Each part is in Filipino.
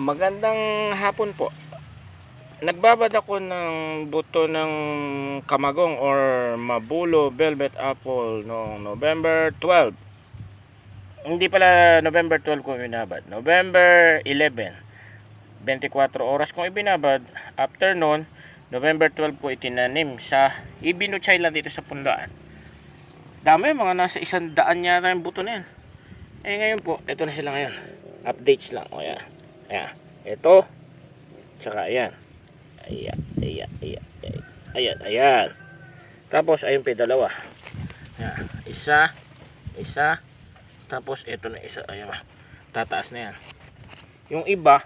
Magandang hapon po. Nagbabad ako ng buto ng kamagong or mabulo velvet apple noong November 12. Hindi pala November 12 ko binabad. November 11. 24 oras kong ibinabad. After noon, November 12 ko itinanim sa Ibinuchay lang dito sa Punlaan. Dami, mga nasa isang daan yata yung buto na yan. Eh ngayon po, ito na sila ngayon. Updates lang. O yan. Ayan. Ito. Tsaka ayan. Ayan. Ayan. Ayan. Ayan. Ayan. Tapos ayun pa dalawa. Ayan. Isa. Isa. Tapos ito na isa. Ayan. Tataas na yan. Yung iba.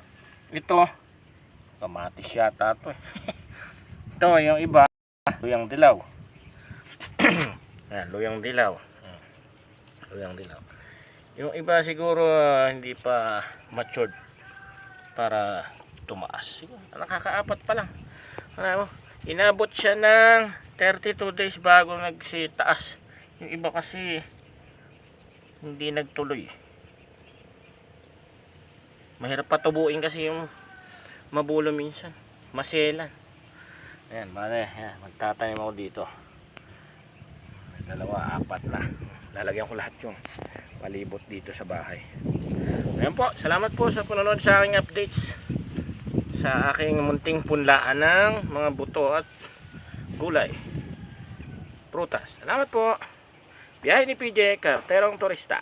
Ito. Kamatis yata ito eh. ito yung iba. Luyang dilaw. Ayan. Luyang dilaw. Luyang dilaw. Yung iba siguro ah, hindi pa matured para tumaas. Nakakaapat pa lang. Ano? Inabot siya ng 32 days bago nagsitaas. Yung iba kasi hindi nagtuloy. Mahirap patubuin kasi yung mabulo minsan. Maselan. Ayan, mali. Ayan, magtatanim ako dito. Dalawa, apat na. Lalagyan ko lahat yung palibot dito sa bahay. Ayan po, salamat po sa panonood sa aking updates sa aking munting punlaan ng mga buto at gulay. Prutas. Salamat po. Biyahe ni PJ, karterong turista.